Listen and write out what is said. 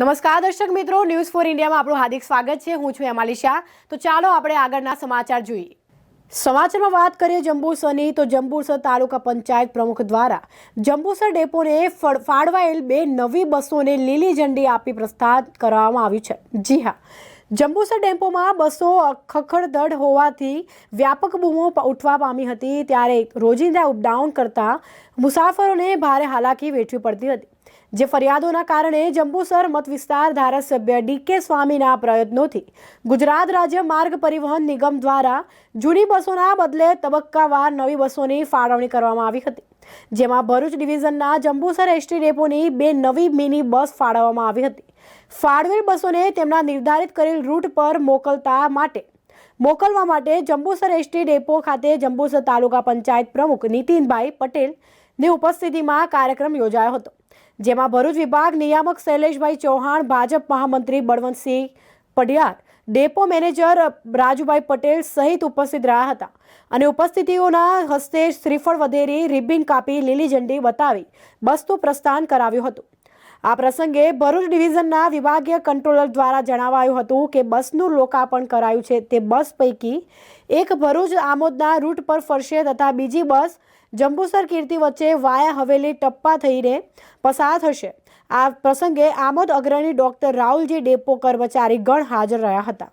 નમસ્કાર દર્શક મિત્રો ન્યૂઝ ફોર ઇન્ડિયામાં આપણું હાર્દિક સ્વાગત છે. હું છું એમાલી શાહ. તો ચાલો આપણે આગળના સમાચાર જોઈએ. સમાચારમાં વાત કરીએ જંબુસરની, તો જંબુસર તાલુકા પંચાયત પ્રમુખ દ્વારા જંબુસર ડેપોને ફળ- ફાળવાયેલ બે નવી બસોને લીલી ઝંડી આપી પ્રસ્થાન કરવામાં આવ્યું છે. જી હા, જંબુસર ડેપોમાં બસો ખખડધડ હોવાથી વ્યાપક બૂમો ઉઠવા પામી હતી. ત્યારે રોજિંદા અપડાઉન કરતા મુસાફરોને ભારે હાલાકી વેઠવી પડતી હતી. જે ફરિયાદોના કારણે જંબુસર મત વિસ્તાર ધારાસભ્ય ડીકે સ્વામીના પ્રયત્નોથી ગુજરાત રાજ્ય માર્ગ પરિવહન નિગમ દ્વારા જૂની બસોના બદલે તબક્કાવાર નવી બસોની ફાળવણી કરવામાં આવી હતી, જેમાં ભરૂચ ડિવિઝનના જંબુસર એસટી ડેપોની બે નવી મિની બસ ફાળવવામાં આવી હતી. ફાળવેલ બસોને તેમના નિર્ધારિત કરેલ રૂટ પર મોકલતા માટે, મોકલવા માટે જંબુસર એસટી ડેપો ખાતે જંબુસર તાલુકા પંચાયત પ્રમુખ નીતિનભાઈ પટેલની ઉપસ્થિતિમાં કાર્યક્રમ યોજાયો હતો. જેમાં ભરૂચ વિભાગ નિયામક શૈલેષભાઈ ચૌહાણ, ભાજપ મહામંત્રી બળવંતસિંહ પઢિયાર, ડેપો મેનેજર રાજુભાઈ પટેલ સહિત ઉપસ્થિત રહ્યા હતા. અને ઉપસ્થિતિઓના હસ્તે શ્રીફળ વધેરી, રિબિન કાપી, લીલી ઝંડી બતાવી બસનું પ્રસ્થાન કરાવ્યું હતું. આ પ્રસંગે ભરૂચ ડિવિઝનના વિભાગીય કંટ્રોલર દ્વારા જણાવાયું હતું કે બસનું લોકાર્પણ કરાયું છે. તે બસ પૈકી એક ભરૂચ આમોદના રૂટ પર ફરશે તથા બીજી બસ જંબુસર કીર્તિ વચ્ચે વાયા હવેલી ટપ્પા થઈને પસાર થશે. આ પ્રસંગે આમોદ અગ્રણી ડોક્ટર રાહુલજી ડેપો કર્મચારી ગણ હાજર રહ્યા હતા.